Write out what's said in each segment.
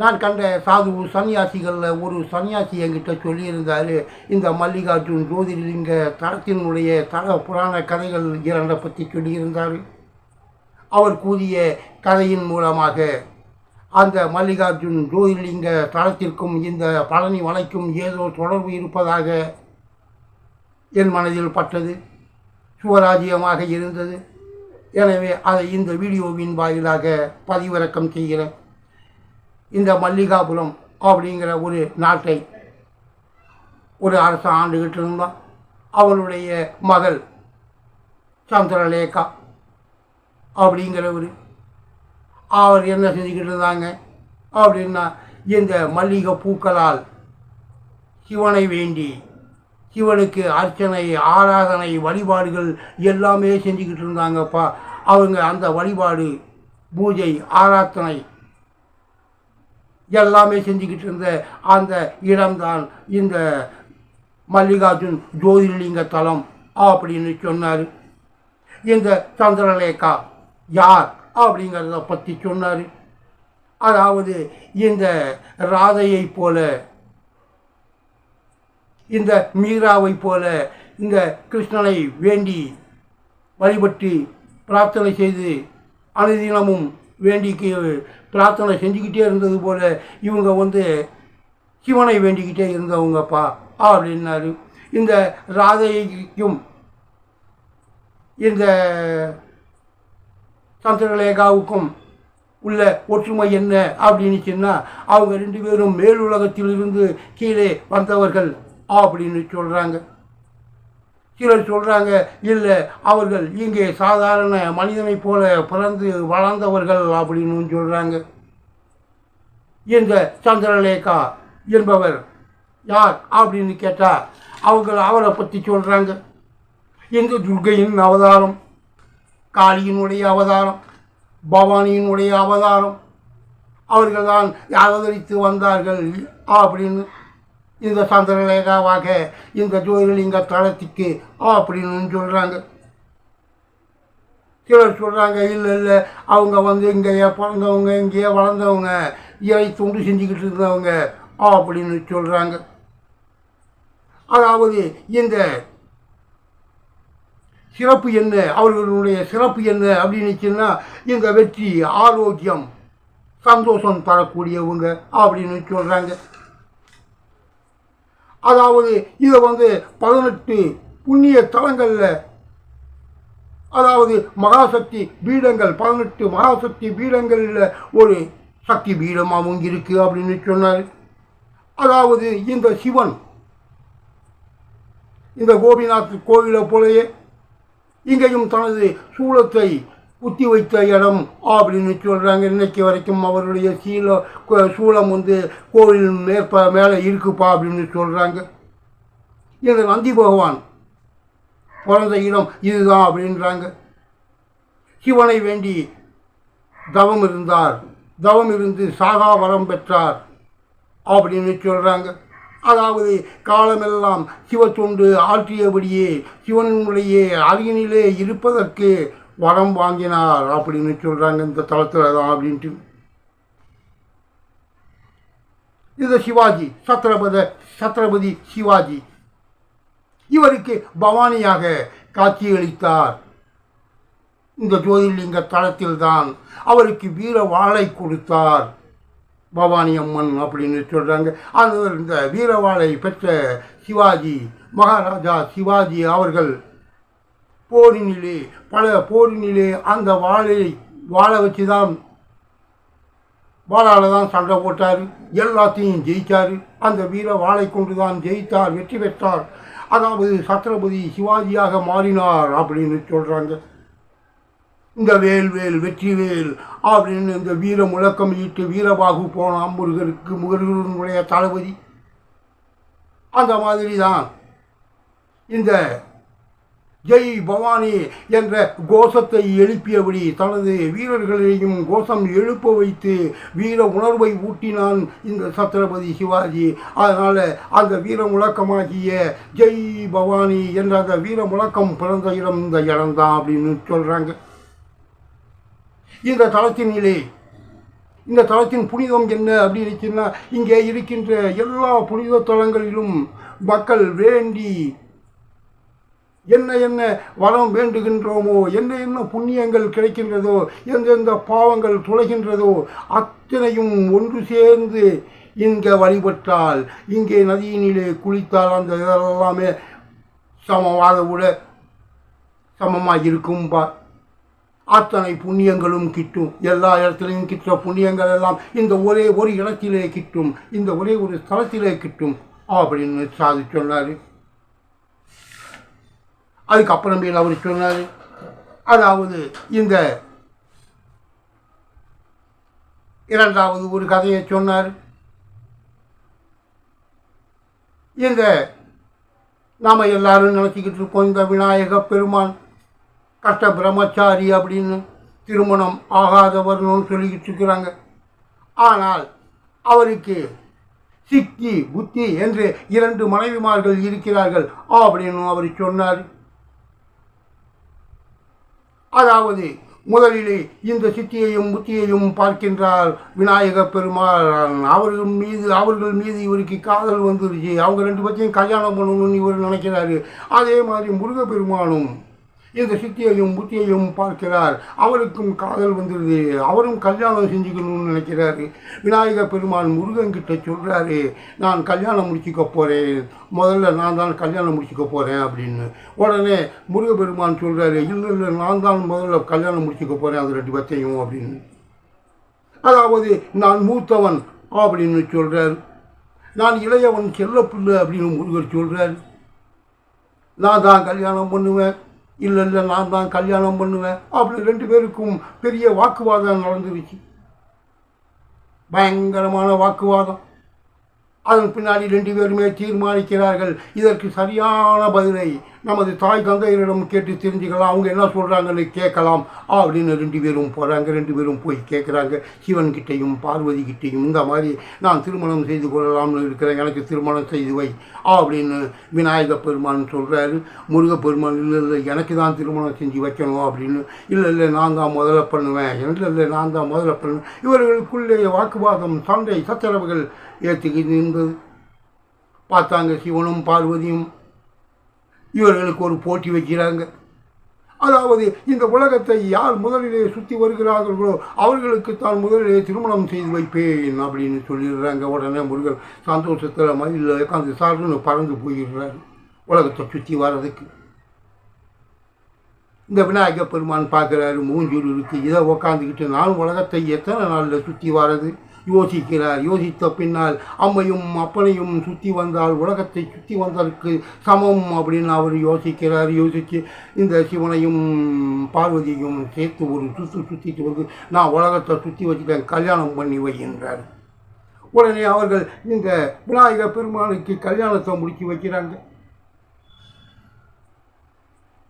நான் கண்ட சாது சன்னியாசிகளில் ஒரு சன்னியாசி என்கிட்ட சொல்லியிருந்தார் இந்த மல்லிகார்ஜுன் ஜோதிர்லிங்க தரத்தினுடைய தர புராண கதைகள் இரண்டை பற்றி சொல்லியிருந்தார். அவர் கூறிய கதையின் மூலமாக அந்த மல்லிகார்ஜுன் ஜோதிர்லிங்க தளத்திற்கும் இந்த பழனி மலைக்கும் ஏதோ தொடர்பு இருப்பதாக என் மனதில் பட்டது சுவராஜ்யமாக இருந்தது. எனவே அதை இந்த வீடியோவின் வாயிலாக பதிவிறக்கம் செய்கிறேன். இந்த மல்லிகாபுரம் அப்படிங்கிற ஒரு நாட்டை ஒரு அரசு ஆண்டுகிட்டு இருந்தான் அவளுடைய மகள் சந்திரலேகா அப்படிங்கிறவர். அவர் என்ன செஞ்சுக்கிட்டு இருந்தாங்க அப்படின்னா இந்த மல்லிகை பூக்களால் சிவனை வேண்டி சிவனுக்கு அர்ச்சனை ஆராதனை வழிபாடுகள் எல்லாமே செஞ்சுக்கிட்டு இருந்தாங்கப்பா. அவங்க அந்த வழிபாடு பூஜை ஆராதனை எல்லாமே செஞ்சுக்கிட்டு இருந்த அந்த இடம்தான் இந்த மல்லிகார்ஜுன் ஜோதிர்லிங்க தலம் அப்படின்னு சொன்னார். இந்த சந்திரலேகா யார் அப்படிங்கிறத பற்றி சொன்னார். அதாவது இந்த ராதையை போல இந்த மீராவை போல இந்த கிருஷ்ணனை வேண்டி வழிபட்டு பிரார்த்தனை செய்து அனுதினமும் வேண்டிக்கு பிரார்த்தனை செஞ்சுக்கிட்டே இருந்தது போல் இவங்க வந்து சிவனை வேண்டிக்கிட்டே இருந்தவங்கப்பா அப்படின்னாரு. இந்த ராதைக்கும் இந்த சந்திரலேகாவுக்கும் உள்ள ஒற்றுமை என்ன அப்படின்னு சொன்னால் அவங்க ரெண்டு பேரும் மேலுலகத்திலிருந்து கீழே வந்தவர்கள் அப்படின்னு சொல்கிறாங்க சிலர் சொல்கிறாங்க இல்லை அவர்கள் இங்கே சாதாரண மனிதனைப் போல பிறந்து வளர்ந்தவர்கள் அப்படின்னு சொல்கிறாங்க இந்த சந்திரலேகா என்பவர் யார் அப்படின்னு கேட்டால் அவங்க அவரை பற்றி சொல்கிறாங்க இந்த துர்கையின் அவதாரம் காளியினுடைய அவதாரம் பவானியினுடைய அவதாரம். அவர்கள்தான் அவதரித்து வந்தார்கள் அப்படின்னு இந்த சந்திரலேகாவாக இந்த ஜோதிலிங்க தளத்துக்கு அப்படின்னு சொல்கிறாங்க சிலர் சொல்கிறாங்க இல்லை இல்லை அவங்க வந்து இங்கேயே பிறந்தவங்க இங்கேயே வளர்ந்தவங்க இறை தொண்டு செஞ்சுக்கிட்டு இருந்தவங்க அப்படின்னு சொல்கிறாங்க அதாவது இந்த சிறப்பு என்ன அவர்களுடைய சிறப்பு என்ன அப்படின்னு சொன்னால் இந்த வெற்றி ஆரோக்கியம் சந்தோஷம் தரக்கூடியவங்க அப்படின்னு சொல்கிறாங்க அதாவது இதை வந்து பதினெட்டு புண்ணிய தலங்களில் அதாவது மகாசக்தி பீடங்கள் பதினெட்டு மகாசக்தி பீடங்களில் ஒரு சக்தி பீடமாகவும் இருக்குது அப்படின்னு சொன்னார். அதாவது இந்த சிவன் இந்த கோபிநாத் கோவிலை போலயே இங்கேயும் தனது சூளத்தை குத்தி வைத்த இடம் அப்படின்னு சொல்கிறாங்க இன்னைக்கு வரைக்கும் அவருடைய சீல கோ- சூளம் வந்து கோவில் மேற்ப மேலே இருக்குப்பா அப்படின்னு சொல்கிறாங்க இந்த நந்தி பகவான் பிறந்த இடம் இதுதான் அப்படின்றாங்க. சிவனை வேண்டி தவம் இருந்தார். தவம் இருந்து சாகா வரம் பெற்றார் அப்படின்னு சொல்கிறாங்க அதாவது காலமெல்லாம் சிவத்தொண்டு ஆற்றியபடியே சிவனுடைய அருகினிலே இருப்பதற்கு வரம் வாங்கினார் அப்படின்னு சொல்கிறாங்க இந்த தளத்தில் தான் அப்படின்ட்டு. இது சிவாஜி சத்ரபத சத்ரபதி சிவாஜி. இவருக்கு பவானியாக காட்சியளித்தார். இந்த ஜோதிர்லிங்க தளத்தில்தான் அவருக்கு வீர வாழை கொடுத்தார். பவானி அம்மன் அப்படின்னு சொல்கிறாங்க அது இந்த வீரவாளை பெற்ற சிவாஜி மகாராஜா சிவாஜி அவர்கள் போரினிலே பல போரினிலே அந்த வாழை வாழை வச்சு தான் வாழால் தான் சண்டை போட்டார் எல்லாத்தையும் ஜெயித்தார் அந்த வீர வாழை கொண்டு தான் ஜெயித்தார் வெற்றி பெற்றார். அதாவது சத்ரபதி சிவாஜியாக மாறினார் அப்படின்னு சொல்கிறாங்க இந்த வேல் வேல் வெற்றி வேல் அப்படின்னு இந்த வீர முழக்கம் ஈட்டு வீரபாகு போன முருகருக்கு முருகனுடைய தளபதி. அந்த மாதிரி தான் இந்த ஜெய் பவானி என்ற கோஷத்தை எழுப்பியபடி தனது வீரர்களையும் கோஷம் எழுப்ப வைத்து வீர உணர்வை ஊட்டினான் இந்த சத்ரபதி சிவாஜி. அதனால் அந்த வீர முழக்கமாகிய ஜெய் பவானி என்ற அந்த வீர முழக்கம் பிறந்த இடம் இந்த இடம்தான் அப்படின்னு சொல்கிறாங்க இந்த தளத்தினிலே இந்த தளத்தின் புனிதம் என்ன அப்படின்னு சொன்னால் இங்கே இருக்கின்ற எல்லா புனித தலங்களிலும் மக்கள் வேண்டி என்ன என்ன வரம் வேண்டுகின்றோமோ என்ன என்ன புண்ணியங்கள் கிடைக்கின்றதோ எந்தெந்த பாவங்கள் துளைகின்றதோ அத்தனையும் ஒன்று சேர்ந்து இங்கே வழிபட்டால் இங்கே நதியினிலே குளித்தால் அந்த இதெல்லாமே சமமாக விட சமமாக இருக்கும்பா அத்தனை புண்ணியங்களும் கிட்டும். எல்லா இடத்துலையும் கிட்ட புண்ணியங்கள் எல்லாம் இந்த ஒரே ஒரு இடத்திலே கிட்டும். இந்த ஒரே ஒரு ஸ்தலத்திலே கிட்டும். அப்படின்னு சாதி சொன்னார் அதுக்கப்புறமேல் அவர் சொன்னார். அதாவது இந்த இரண்டாவது ஒரு கதையை சொன்னார். இந்த நாம் எல்லாரும் நினச்சிக்கிட்டு இருப்போம் இந்த விநாயக பெருமான் கஷ்ட பிரம்மச்சாரி அப்படின்னு திருமணம் ஆகாதவர்னு சொல்லிக்கிட்டு இருக்கிறாங்க. ஆனால் அவருக்கு சித்தி புத்தி என்று இரண்டு மனைவிமார்கள் இருக்கிறார்கள் அப்படின்னு அவர் சொன்னார். அதாவது முதலிலே இந்த சித்தியையும் புத்தியையும் பார்க்கின்றார் விநாயக பெருமாள் அவர்கள் மீது அவர்கள் மீது இவருக்கு காதல் வந்துருச்சு. அவங்க ரெண்டு பற்றியும் கல்யாணம் பண்ணணும்னு இவர் நினைக்கிறாரு. அதே மாதிரி முருகப்பெருமானும் இந்த சித்தியையும் புத்தியையும் பார்க்கிறார். அவருக்கும் காதல் வந்துடுது அவரும் கல்யாணம் செஞ்சுக்கணும்னு நினைக்கிறாரு. விநாயகர் பெருமான் முருகன்கிட்ட சொல்கிறாரு நான் கல்யாணம் முடிச்சுக்க போகிறேன் முதல்ல நான் தான் கல்யாணம் முடிச்சுக்க போகிறேன் அப்படின்னு. உடனே முருகப்பெருமான் சொல்கிறாரு இல்லை இல்லை நான் தான் முதல்ல கல்யாணம் முடிச்சுக்க போகிறேன் அது ரெண்டு பேர்த்தையும் அப்படின்னு. அதாவது நான் மூத்தவன் அப்படின்னு சொல்கிறார் நான் இளையவன் செல்லப்பிள்ளை அப்படின்னு முருகர் சொல்கிறார் நான் தான் கல்யாணம் பண்ணுவேன். இல்லை இல்லை நான் தான் கல்யாணம் பண்ணுவேன். அப்படி ரெண்டு பேருக்கும் பெரிய வாக்குவாதம் நடந்துருச்சு. பயங்கரமான வாக்குவாதம். அதன் பின்னாடி ரெண்டு பேருமே தீர்மானிக்கிறார்கள். இதற்கு சரியான பதிலை நமது தாய் தந்தையரிடம் கேட்டு தெரிஞ்சுக்கலாம். அவங்க என்ன சொல்கிறாங்கன்னு கேட்கலாம். அப்படின்னு ரெண்டு பேரும் போகிறாங்க ரெண்டு பேரும் போய் கேட்குறாங்க. சிவன் பார்வதிக்கிட்டையும் பார்வதி கிட்டையும் இந்த மாதிரி நான் திருமணம் செய்து கொள்ளலாம்னு இருக்கிறேன். எனக்கு திருமணம் செய்து வை அப்படின்னு விநாயக பெருமான் சொல்கிறாரு முருகப்பெருமான் இல்லை இல்லை எனக்கு தான் திருமணம் செஞ்சு வைக்கணும் அப்படின்னு. இல்லை இல்லை நான் தான் முதல்ல பண்ணுவேன். இல்லை இல்லை நான் தான் முதல்ல பண்ணுவேன். இவர்களுக்குள்ளே வாக்குவாதம் சண்டை சச்சரவுகள் ஏற்றுக்கிட்டு நின்று பார்த்தாங்க சிவனும் பார்வதியும். இவர்களுக்கு ஒரு போட்டி வைக்கிறாங்க. அதாவது இந்த உலகத்தை யார் முதலிலே சுற்றி வருகிறார்களோ அவர்களுக்கு தான் முதலிலே திருமணம் செய்து வைப்பேன் அப்படின்னு சொல்லிடுறாங்க. உடனே முருகன் சந்தோஷத்தில் மயில் உட்காந்து சாருன்னு பறந்து போயிடுறாரு. உலகத்தை சுற்றி வர்றதுக்கு. இந்த விநாயக பெருமான் பார்க்குறாரு மூஞ்சூர் இருக்குது இதை உக்காந்துக்கிட்டு நான் உலகத்தை எத்தனை நாளில் சுற்றி வர்றது? யோசிக்கிறார். யோசித்த பின்னால் அம்மையும் அப்பனையும் சுற்றி வந்தால் உலகத்தை சுற்றி வந்ததற்கு சமம் அப்படின்னு அவர் யோசிக்கிறார். யோசித்து இந்த சிவனையும் பார்வதியும் சேர்த்து ஒரு சுற்று சுற்றிட்டு வந்து நான் உலகத்தை சுற்றி வச்சுட்டேன் கல்யாணம் பண்ணி வைக்கின்றார். உடனே அவர்கள் இந்த விநாயக பெருமானுக்கு கல்யாணத்தை முடிச்சு வைக்கிறாங்க.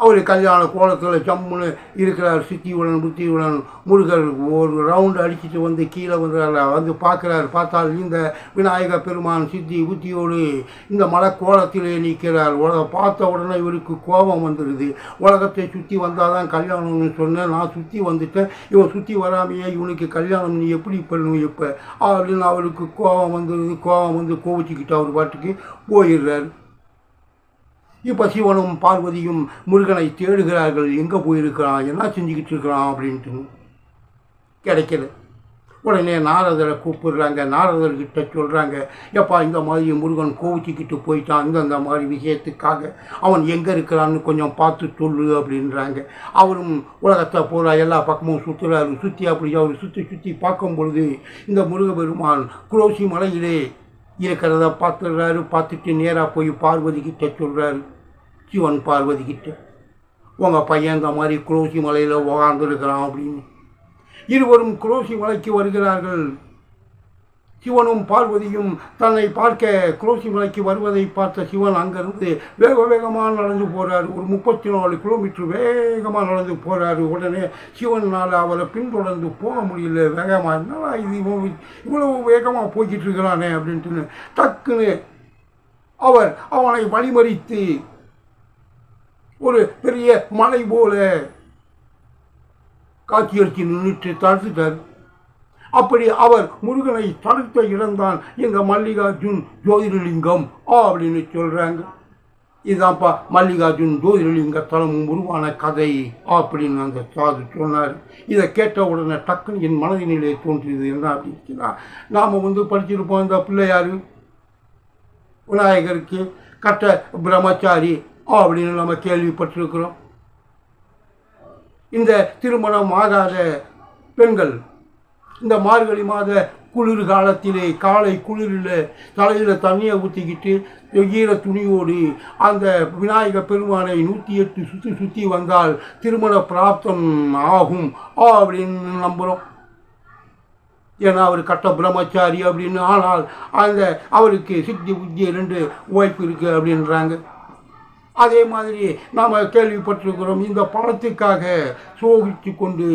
அவர் கல்யாண கோலத்தில் ஜம்முன்னு இருக்கிறார் சித்தியுடன் புத்தியுடன் முருகர் ஒரு ரவுண்டு அடிச்சுட்டு வந்து கீழே வந்து வந்து பார்க்குறாரு. பார்த்தால் இந்த விநாயக பெருமான் சித்தி புத்தியோடு இந்த மலை கோலத்திலே நிற்கிறார். உலக பார்த்த உடனே இவருக்கு கோபம் வந்துடுது உலகத்தை சுற்றி வந்தால் தான் கல்யாணம்னு சொன்னேன் நான் சுற்றி வந்துட்டேன். இவன் சுற்றி வராமையே இவனுக்கு கல்யாணம் நீ எப்படி பண்ணும் இப்போ? அப்படின்னு அவருக்கு கோபம் வந்துடுது கோபம் வந்து கோவிச்சுக்கிட்டு அவர் பாட்டுக்கு போயிடுறாரு. இப்போ சிவனும் பார்வதியும் முருகனை தேடுகிறார்கள். எங்கே போயிருக்கிறான்? என்ன செஞ்சுக்கிட்டு இருக்கிறான்? அப்படின்ட்டு. கிடைக்கல. உடனே நாரதரை கூப்பிடுறாங்க. நாரதர்கிட்ட சொல்கிறாங்க எப்பா இந்த மாதிரி முருகன் கோவிச்சிக்கிட்டு போயிட்டான். இந்தந்த மாதிரி விஷயத்துக்காக அவன் எங்கே இருக்கிறான்னு கொஞ்சம் பார்த்து சொல்லு அப்படின்றாங்க. அவரும் உலகத்தை பூரா எல்லா பக்கமும் சுற்றுறாரு சுற்றி அப்படி அவர் சுற்றி சுற்றி பார்க்கும் பொழுது இந்த முருகபெருமான் குரோசி மலையிலே இருக்கிறத பார்த்துடுறாரு பார்த்துட்டு நேராக போய் பார்வதிக்கிட்ட சொல்கிறாரு சிவன் பார்வதிக்கிட்ட உங்கள் பையன் இந்த மாதிரி குரோசி மலையில் உகாந்துருக்கிறான் அப்படின்னு. இருவரும் குரோசி மலைக்கு வருகிறார்கள். சிவனும் பார்வதியும் தன்னை பார்க்க குரோசி மலைக்கு வருவதை பார்த்த சிவன் அங்கிருந்து வேக வேகமாக நடந்து போகிறார் ஒரு முப்பத்தி நாலு கிலோமீட்டர் வேகமாக நடந்து போகிறாரு உடனே சிவனால் அவரை பின்தொடர்ந்து போக முடியல. வேகமாக என்னடா இது? இவ்வளவு வேகமாக போய்கிட்டு இருக்கிறானே அப்படின்ட்டு டக்குன்னு அவர் அவனை வழிமறித்து ஒரு பெரிய மலை போல காட்சியளிச்சு நின்றுட்டு தடுத்துட்டார் அப்படி அவர் முருகனை தடுத்த இடம்தான் எங்கள் மல்லிகார்ஜுன் ஜோதிர்லிங்கம் அப்படின்னு சொல்கிறாங்க இதுதான்ப்பா மல்லிகார்ஜுன் ஜோதிர்லிங்க தலமும் உருவான கதை அப்படின்னு அந்த சாது சொன்னார். இதை கேட்ட உடனே டக்குன்னு என் மனதினிலே தோன்றியது என்ன அப்படின்னா நாம் வந்து படிச்சிருப்போம் இந்த பிள்ளையார். விநாயகருக்கு கட்ட பிரம்மச்சாரி அப்படின்னு நம்ம கேள்விப்பட்டிருக்கிறோம். இந்த திருமணம் ஆகாத பெண்கள் இந்த மார்கழி மாத குளிர் காலத்திலே காலை குளிரில் தலையில் தண்ணியை ஊற்றிக்கிட்டு ஈர துணியோடு அந்த விநாயகர் பெருமானை நூற்றி எட்டு சுற்றி சுற்றி வந்தால் திருமண பிராப்தம் ஆகும் அப்படின்னு நம்புகிறோம் ஏன்னா அவர் கட்ட பிரம்மச்சாரி அப்படின்னு. ஆனால் அந்த அவருக்கு சித்தி புத்தி ரெண்டு வாய்ப்பு இருக்குது அப்படின்றாங்க. அதே மாதிரி நாம் கேள்விப்பட்டிருக்கிறோம் இந்த பணத்துக்காக சோகித்து கொண்டு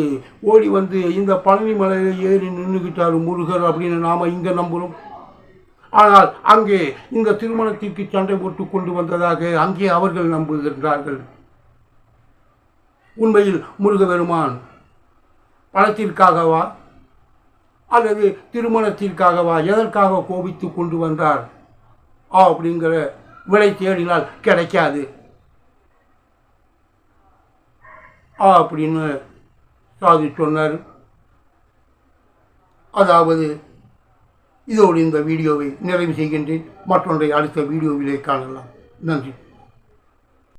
ஓடி வந்து இந்த பழனி மலையில் ஏறி நின்றுக்கிட்டார் முருகர் அப்படின்னு நாம் இங்கே நம்புகிறோம் ஆனால் அங்கே இந்த திருமணத்திற்கு சண்டை போட்டு கொண்டு வந்ததாக அங்கே அவர்கள் நம்புகின்றார்கள். உண்மையில் முருகபெருமான் பணத்திற்காகவா அல்லது திருமணத்திற்காகவா எதற்காக கோபித்து கொண்டு வந்தார் அப்படிங்கிற விடை தேடினால் கிடைக்காது. அப்படின்னு சாதி சொன்னார். அதாவது இதோடு இந்த வீடியோவை நிறைவு செய்கின்றேன். மற்றொன்றை அடுத்த வீடியோவிலே காணலாம். நன்றி.